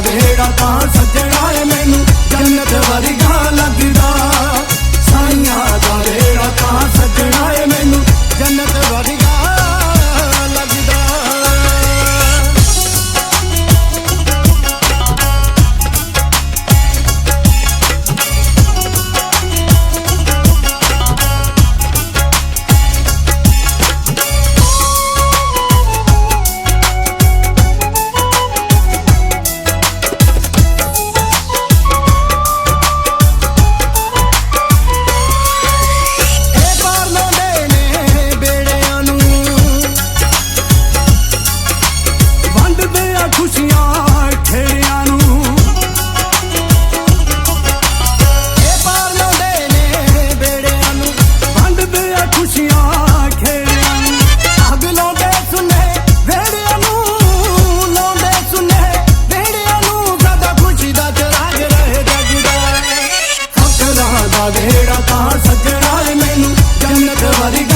ਵੇੜਾ ਤਾਂ ਸੱਜਣ ਸਜਣਾ ਮੈਨੂੰ ਜੰਨਤ ਵਰਗਾ